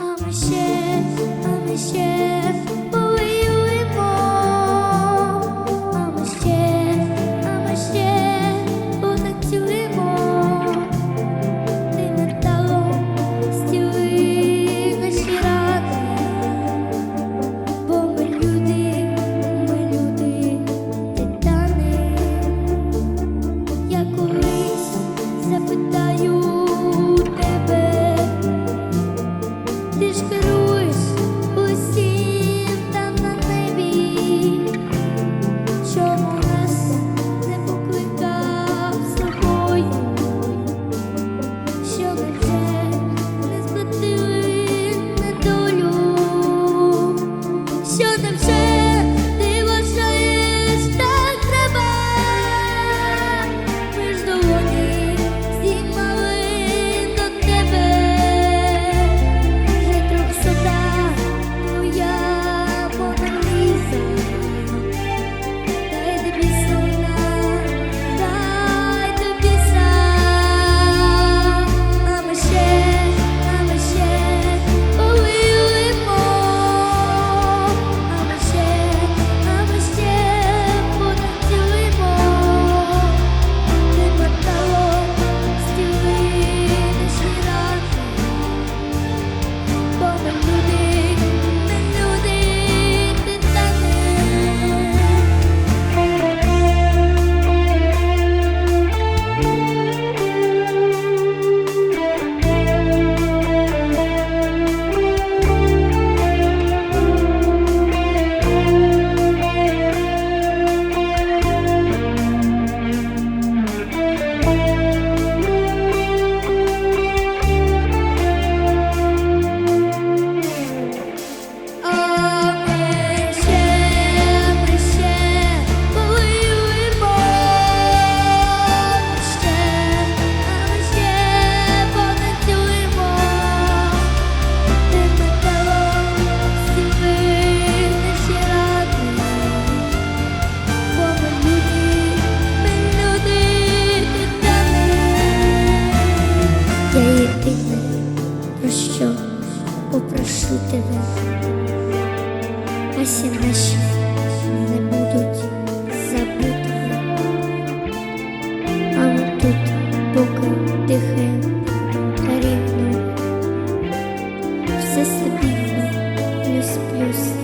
А ми ще Пісні тебе, пасі наші будуть забуті, а тут поки дихає рівно, все стабільно плюс плюс.